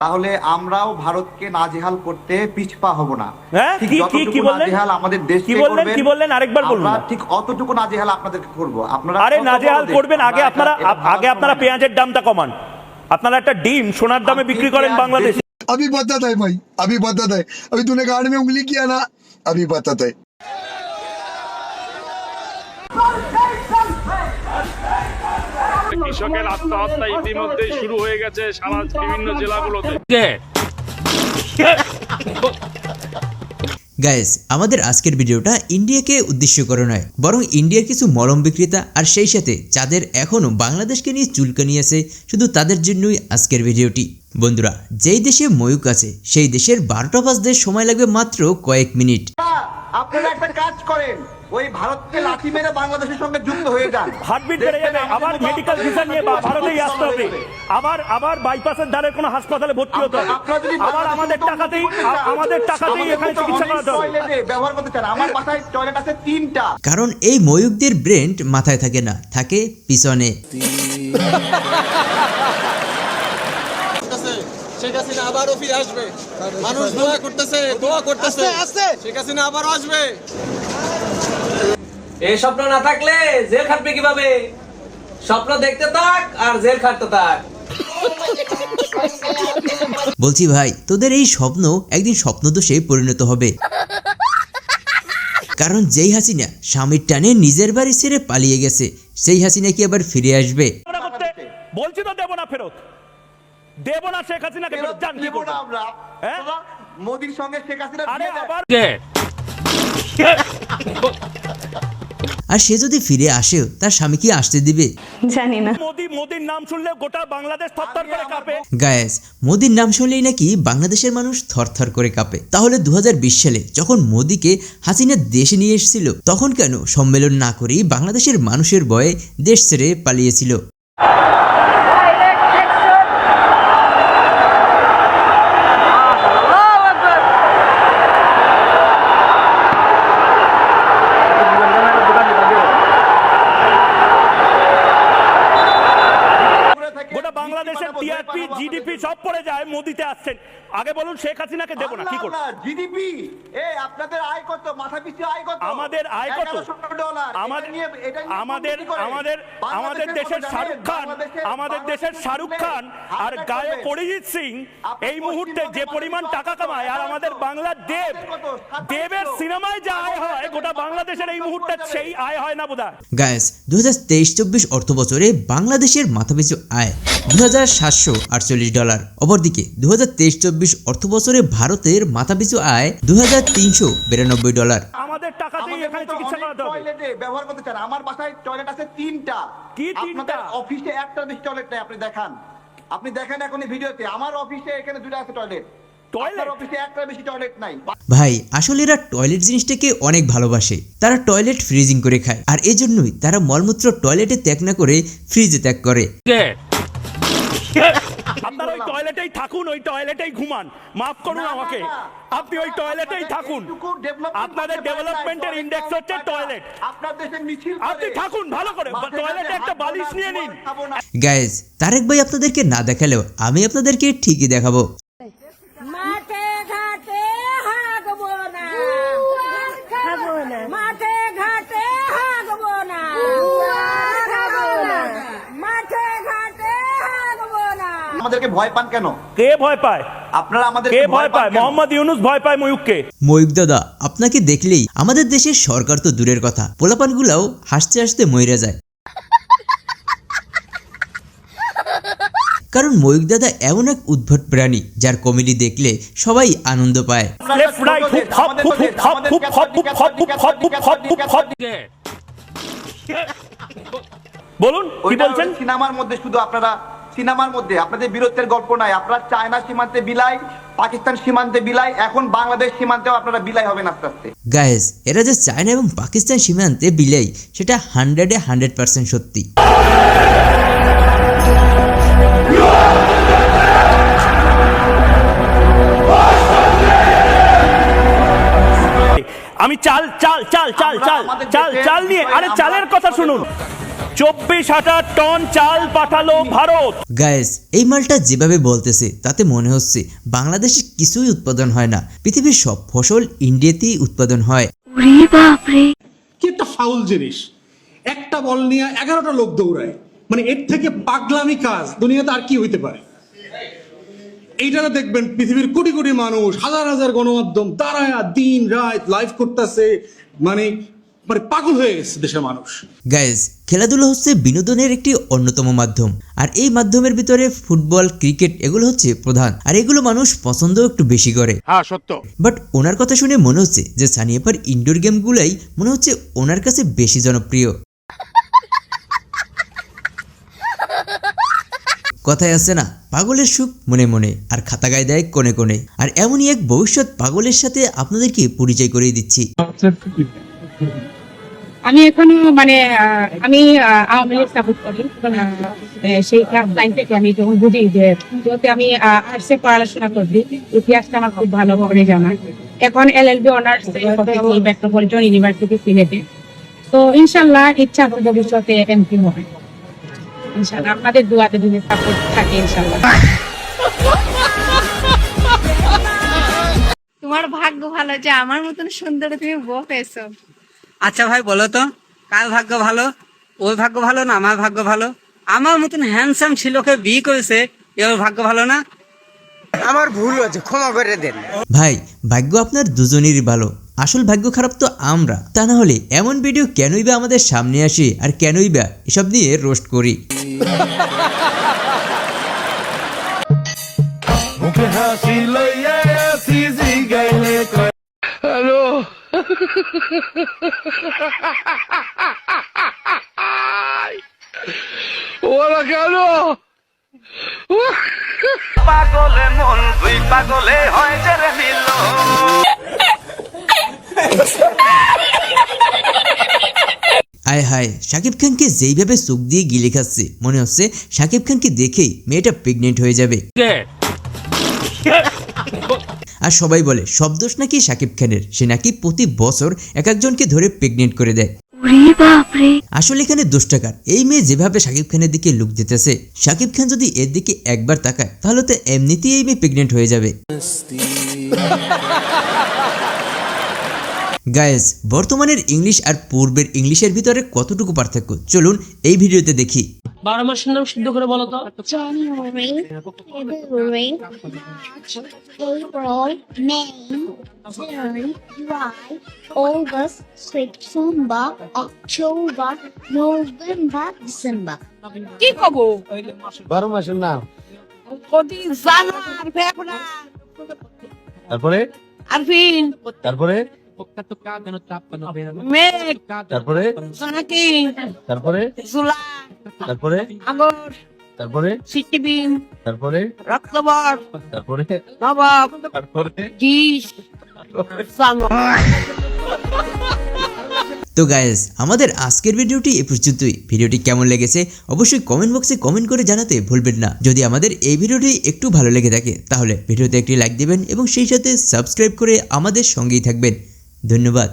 তাহলে আমরাও ভারতকে নাজেহাল করতে পিছপা হব না হ্যাঁ? ঠিক কি- কি- কি যতটুকু বললেন? নাজেহাল আমাদের দেশকে কি বললেন? করবেন, কি বললেন? আরেকবার বলুন আমরা না। ঠিক অতটুকু নাজেহাল আপনাদেরকে করব আপনারা আরে কত বড় নাজেহাল দেশ, করবেন আগে আমরা আপনারা এটা- এটা আগে ভাবার আপনারা সময় নেই। পেঁয়াজের দামটা কমান আপনারা একটা ডিম সোনার দামে আপনি বিক্রি করেন পেঁয়াজ বাংলাদেশে अभी बदत है भाई अभी बदत है अभी तूने गाड़ में उंगली किया ना अभी बदत है কৃষকের আত্মহত্যা ইতিমধ্যেই শুরু হয়ে গেছে সারা বিভিন্ন জেলাগুলোতে। গাইস আমাদের আজকের ভিডিওটা ইন্ডিয়াকে উদ্দেশ্য করে নয় বরং ইন্ডিয়ার কিছু মলম বিক্রেতা আর সেই সাথে যাদের এখনও বাংলাদেশকে নিয়ে চুলকানি আছে শুধু তাদের জন্যই আজকের ভিডিওটি। বন্ধুরা যেই দেশে ময়ূক আছে সেই দেশের বারোটা বাজতে সময় লাগবে মাত্র কয়েক মিনিট। আপনারা একটা কাজ করেন ওই ভারতকে লাঠি মেরে বাংলাদেশের সঙ্গে যুক্ত হয়ে যান। হার্টবিট বেড়ে যাবে। আবার মেডিকেল ভিসা নিয়ে ভারতেই আসতে হবে। আবার আবার বাইপাসের ধারে কোনো হাসপাতালে ভর্তি হতে হবে। আবার আমাদের টাকাতেই আমাদের টাকাতেই এখানে চিকিৎসা করাতে হবে। ব্যবহার করতে চান। আমার বাসায় টয়লেট আছে তিনটা। কারণ এই ময়ূকদের ব্রেন্ড মাথায় থাকে না থাকে পিছনে। শেখ হাসিনা আবারও ফিরে আসবে। মানুষ দোয়া করতেছে দোয়া করতেছে। শেখ হাসিনা আবারও আসবে। এই স্বপ্ন না থাকলে জেল খাটবে কীভাবে? স্বপ্ন দেখতে থাক আর জেল খাটতে থাক। বলছি ভাই তোদের এই স্বপ্ন একদিন স্বপ্নদোষে পরিণত হবে। কারণ যেই হাসিনা স্বামীর টানে নিজের বাড়ি ছেড়ে পালিয়ে গেছে সেই হাসিনা কি আবার ফিরে আসবে? বলছি তো দেবো না ফেরত। দেবো না শেখ হাসিনাকে ফেরত। জান কি দেব না আমরা। হ্যাঁ? মোদির সঙ্গে শেখ হাসিনা আরে। আবার আর সে যদি ফিরে আসেও তার স্বামী কি আসতে দিবে? জানি না। মোদি মোদির নাম শুনলে গোটা বাংলাদেশ থরথর করে কাঁপে। গায়েস মোদির নাম শুনলেই নাকি বাংলাদেশের মানুষ থরথর করে কাঁপে। তাহলে দু হাজার বিশ সালে যখন মোদিকে হাসিনা দেশে নিয়ে এসেছিল তখন কেন সম্মেলন না করেই বাংলাদেশের মানুষের ভয়ে দেশ ছেড়ে পালিয়েছিল দূরে থেকে গোটা বাংলাদেশের টিআরপি জিডিপি সব পড়ে যায় মোদিতে আসছেন। আগে বলুন শেখ হাসিনাকে দেবো না কি করব জিডিপি এ আপনাদের আয় কত? মাথা পিছু আয় কত? আমাদের আয় কত? ডলার আমাদের আমাদের? আমাদের আমাদের দেশের শাহরুখ খান আমাদের দেশের শাহরুখ খান আর গায়ক অরিজিৎ সিং এই মুহূর্তে যে পরিমাণ টাকা কামায় আর আমাদের? বাংলার দেব দেবের সিনেমায় যা আয় হয় গোটা বাংলাদেশের এই মুহূর্তে সেই আয় হয় না বোধহয়? গায়েস দু হাজার তেইশ চব্বিশ অর্থ বছরে বাংলাদেশের মাথাপিছু আয় দু হাজার সাতশো আটচল্লিশ ডলার। অপরদিকে দু হাজার তেইশ চব্বিশ অর্থ বছরে ভারতের মাথাপিছু আয় দু হাজার তিনশো বিরানব্বই ডলার। আমাদের টাকাতেই এখানে চিকিৎসা করাতে হবে। টয়লেটে ব্যবহার করতে চান। আমার বাসায় টয়লেট আছে তিনটা। কি তিনটা? অফিসে একটা বেশি টয়লেট নাই আপনি দেখান। আপনি দেখেন এখন ভিডিওতে। আমার অফিসে এখানে দুটো আছে টয়লেট টয়লেট? অফিসে একটা বেশি টয়লেট নাই। ভাই আসলে এরা টয়লেট জিনিসটাকে অনেক ভালোবাসে। তারা টয়লেট ফ্রিজিং করে খায়। আর এজন্যই তারা মলমূত্র টয়লেটে ত্যাগ না করে ফ্রিজে ত্যাগ করে। আপনার ওই টয়লেটেই থাকুন ওই টয়লেটেই ঘুমান। মাফ করুন আমাকে। আপনি ওই টয়লেটেই থাকুন। আপনাদের ডেভেলপমেন্টের ইন্ডেক্স হচ্ছে টয়লেট আপনার দেশে মিছিল আপনি থাকুন ভালো করে। টয়লেটে একটা বালিশ নিয়ে নিন। গায়েস তারেক ভাই আপনাদেরকে না দেখালেও আমি আপনাদেরকে ঠিকই দেখাবো মাঠে ঘাটে হাগবো না খাব না মাঠে ঘাটে হাগবো না খাব না মাঠে ঘাটে হাগবো না আমাদেরকে ভয় পান কেন? কে ভয় পায়? আপনারা আমাদের কে ভয় পায়? মোহাম্মদ ইউনুস ভয় পায় ময়ূককে। ময়ূক দাদা আপনাকে দেখলেই আমাদের দেশের সরকার তো দূরের কথা। পোলাপানগুলাও হাসতে হাসতে মইরা যায়। কারণ ময়ূক দাদা এমন এক উদ্ভট প্রাণী যার কমেডি দেখলে সবাই আনন্দ পায়। বলুন কি বলছেন? সিনেমার মধ্যে শুধু আপনারা সিনেমার মধ্যে আপনাদের বীরত্বের গল্প নাই। আপনারা চায়না সীমান্তে বিলাই পাকিস্তান সীমান্তে বিলাই এখন বাংলাদেশ সীমান্তেও আপনারা বিলাই হবেন আস্তে আস্তে। গায়েস এরা যে চায়না এবং পাকিস্তান সীমান্তে বিলাই সেটা হান্ড্রেডে হান্ড্রেড পার্সেন্ট সত্যি। আমি চাল চাল চাল চাল চাল চাল চাল নিয়ে আরে চালের কথা শুনুন। চব্বিশ হাজার টন চাল পাঠালো ভারত। গায়েস এই মালটা যেভাবে বলতেছে তাতে মনে হচ্ছে বাংলাদেশে কিছুই উৎপাদন হয় না। পৃথিবীর সব ফসল ইন্ডিয়াতেই উৎপাদন হয়। কি একটা ফাউল জিনিস। একটা বল নিয়ে এগারোটা লোক দৌড়ায়। মানে এর থেকে পাগলামি কাজ দুনিয়াতে আর কি হইতে পারে? এইটাতে দেখবেন পৃথিবীর কোটি কোটি মানুষ হাজার হাজার গণমাধ্যম তারায় দিন রাত লাইভ করতেছে। মানে মানে পাগল হয়ে গেছে দেশের মানুষ। গায়েস খেলাধুলা হচ্ছে বিনোদনের একটি অন্যতম মাধ্যম। আর এই মাধ্যমের ভিতরে ফুটবল ক্রিকেট এগুলো হচ্ছে প্রধান। আর এগুলো মানুষ পছন্দ একটু বেশি করে। হ্যাঁ সত্য। বাট ওনার কথা শুনে মনে হচ্ছে যে সানিয়াপার ইনডোর গেমগুলাই মনে হচ্ছে ওনার কাছে বেশি জনপ্রিয়। কথায় আছে না পাগলের সুখ মনে মনে আর খাতা গায়ে দেয় কোণে কোণে। আর এমনই এক ভবিষ্যৎ পাগলের সাথে আপনাদেরকে পরিচয় করিয়ে দিচ্ছি। আমি এখনও মানে আমি আওয়ামী লীগ সাপোর্ট করি। সেই ক্লাস লাইন থেকে আমি যখন বুঝি যে যেহেতু আমি আর্টসে পড়াশোনা করছি, ইতিহাসটা আমার খুব ভালো করে জানা। এখন L L B honours metropolitan university সিলেটে। তো ইনশাল্লাহ ইচ্ছা আছে ভবিষ্যতে এমপি হবে ইনশাল্লাহ আপনাদের দুয়াতে যদি সাপোর্ট থাকে ইনশাল্লাহ। তোমার ভাগ্য ভালো যে আমার মতন সুন্দর তুমি বউ পেয়েছ। আচ্ছা ভাই বলো তো কার ভাগ্য ভালো? ওর ভাগ্য ভালো না আমার ভাগ্য ভালো? আমার মতন হ্যান্ডসাম ছিলকে বিয়ে করেছে এর ভাগ্য ভালো না? আমার ভুল হয়েছে ক্ষমা করে দেন। ভাই ভাগ্য আপনার দুজনেরই ভালো। আসল ভাগ্য খারাপ তো আমরা। তা না হলে এমন ভিডিও কেনই বা আমাদের সামনে আসে আর কেনই বা এসব নিয়ে রোস্ট করি? পাগলে মন দুই পাগলে হয় যে রে মিল। আয় হায় শাকিব খানকে যেইভাবে চোখ দিয়ে গিলে খাচ্ছে মনে হচ্ছে শাকিব খানকে দেখেই মেয়েটা প্রেগনেন্ট হয়ে যাবে। আর সবাই বলে সব দোষ নাকি সাকিব খানের? সে নাকি প্রতি বছর এক একজনকে ধরে প্রেগনেন্ট করে দেয়। আসলে এখানে দোষ টাকার এই মেয়ে যেভাবে শাকিব খানের দিকে লুক দিতেছে শাকিব খান যদি এর দিকে একবার তাকায় তাহলে তো এমনিতেই এই মেয়ে প্রেগনেন্ট হয়ে যাবে। গায়েস বর্তমানের ইংলিশ আর পূর্বের ইংলিশের ভিতরে কতটুকু পার্থক্য? চলুন এই ভিডিওতে দেখি। বারো মাসের নাম সিদ্ধ করে বলো তো। কি বারো মাসের নাম। তারপরে? তারপরে? তারপরে তারপরে তারপরে তারপরে তারপরে অক্টোবর তারপরে নবাব তারপরে তো গায়েস আমাদের আজকের ভিডিওটি এ পর্যন্তই। ভিডিওটি কেমন লেগেছে অবশ্যই কমেন্ট বক্সে কমেন্ট করে জানাতে ভুলবেন না। যদি আমাদের এই ভিডিওটি একটু ভালো লেগে থাকে তাহলে ভিডিওতে একটি লাইক দিবেন এবং সেই সাথে সাবস্ক্রাইব করে আমাদের সঙ্গেই থাকবেন। ধন্যবাদ।